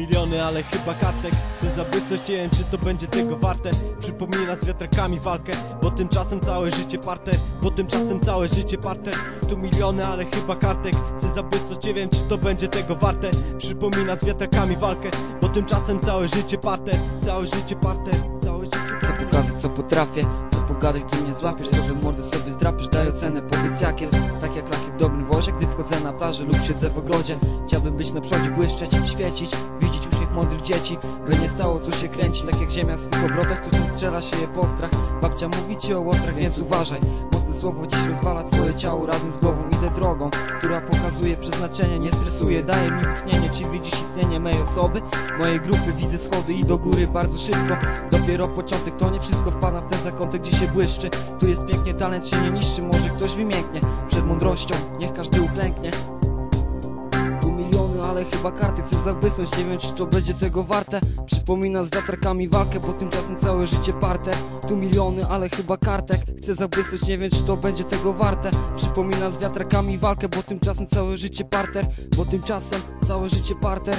miliony, ale chyba kartek. Chcę zabłysnąć, nie wiem czy to będzie tego warte. Przypomina z wiatrakami walkę Bo tymczasem całe życie parte. Bo tymczasem całe życie parte. Tu miliony, ale chyba kartek. Chcę zabłysnąć, nie wiem czy to będzie tego warte. Przypomina z wiatrakami walkę Bo tymczasem całe życie parte. Całe życie parte Całe życie parte Chcę co potrafię? Pogadać, gdy mnie złapiesz Sobie mordę sobie zdrapiesz, daj ocenę Powiedz jak jest, tak jak laki w dobrym wozie Gdy wchodzę na plażę lub siedzę w ogrodzie. Chciałbym być na przodzie, błyszczeć, świecić Widzieć mądrych dzieci By nie stało co się kręci Tak jak ziemia w swych obrotach Tu nie strzela się je postrach Babcia mówi ci o łotrach, więc uważaj. Mocne słowo dziś rozwala twoje ciało Razem z głową idę drogą Która pokazuje przeznaczenie Nie stresuje, daje mi tchnienie Czy widzisz istnienie mej osoby? Mojej grupy widzę schody i do góry bardzo szybko. Dopiero początek, to nie wszystko wpada w ten zakątek, gdzie się błyszczy. Tu jest pięknie, talent się nie niszczy, może ktoś wymięknie. Przed mądrością, niech każdy uklęknie chyba karty chcę zabłysnąć Nie wiem czy to będzie tego warte. Przypomina z wiatrakami walkę, bo tymczasem całe życie parte. Tu miliony, ale chyba kartek. Chcę zabłysnąć, nie wiem czy to będzie tego warte. Przypomina z wiatrakami walkę, bo tymczasem całe życie parter Bo tymczasem całe życie parter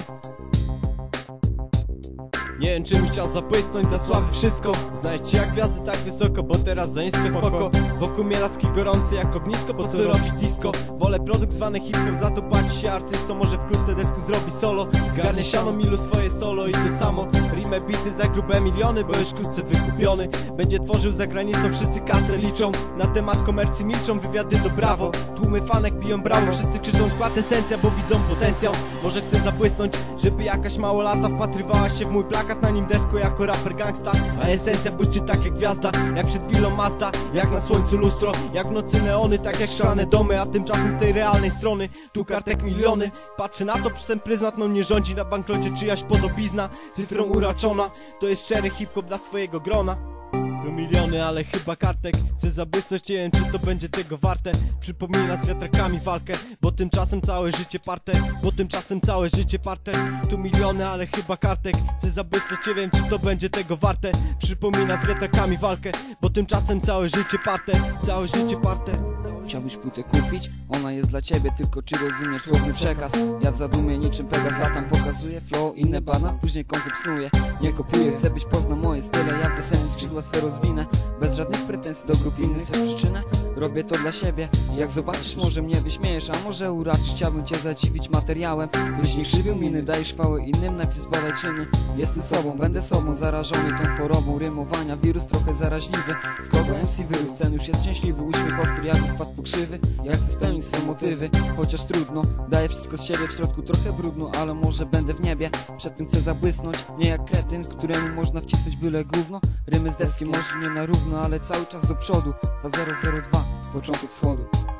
Nie wiem czym chciał zabłysnąć dla sławy wszystko. Znajdź jak gwiazdy tak wysoko, bo teraz za nisko spoko. Wokół mnie laski gorące jak ognisko, po co robić disco? Wolę produkt zwany hip-hop, za to płaci się artystom Może wkrótce desku zrobi solo. Zgarnie siano milu swoje solo i to samo. Rimę bity za grube miliony, bo już wkrótce wykupiony. Będzie tworzył za granicą, wszyscy kasę liczą. Na temat komercji milczą, wywiady to brawo. Tłumy fanek biją brawo, wszyscy krzyczą skład esencja, bo widzą potencjał. Może chcę zabłysnąć, żeby jakaś małolata wpatrywała się w mój plakat Na nim desko jako raper gangsta. A esencja błyszczy tak jak gwiazda, jak przed chwilą Mazda Jak na słońcu lustro, jak w nocy neony Tak jak szklane domy, a tymczasem z tej realnej strony Tu kartek miliony, patrzę na to przez ten pryzmat No nie rządzi na bankrocie czyjaś podobizna Cyfrą uraczona, to jest szczery hip-hop dla swojego grona tu miliony, ale chyba kartek. Chcę zabłysnąć, nie wiem czy to będzie tego warte. Przypomina z wiatrakami walkę Bo tymczasem całe życie parte. Bo tymczasem całe życie parte. Tu miliony, ale chyba kartek. Chcę zabłysnąć, nie wiem czy to będzie tego warte. Przypomina z wiatrakami walkę Bo tymczasem całe życie parte. Całe życie parte Chciałbyś płytę kupić? Ona jest dla ciebie, tylko czy rozumiesz? Słowny przekaz? Ja w zadumie niczym Pegas latam. Pokazuję flow, inne bana, później koncept snuję. Nie kopiuję, chcę byś poznał moje style, ja w esencji skrzydła swe rozwinę Bez żadnych pretensji do grup innych, chcę przyczynę? Robię to dla siebie, jak zobaczysz może mnie wyśmiejesz, a może uraczysz, chciałbym cię zadziwić materiałem. Nie krzywił miny, dajesz chwałę innym, najpierw zbadaj czyny. Jestem sobą, będę sobą, zarażony tą chorobą rymowania. Wirus trochę zaraźliwy, z kogo MC wyrósł, ten już jest szczęśliwy. Uśmiech ostry, jakby wpadł po krzywy. Ja chcę spełnić swe motywy, chociaż trudno. Daję wszystko z siebie, w środku trochę brudno Ale może będę w niebie, przed tym chcę zabłysnąć Nie jak kretyn, któremu można wcisnąć byle gówno. Rymy z deski może nie na równo, ale cały czas do przodu. 2002, początek wschodu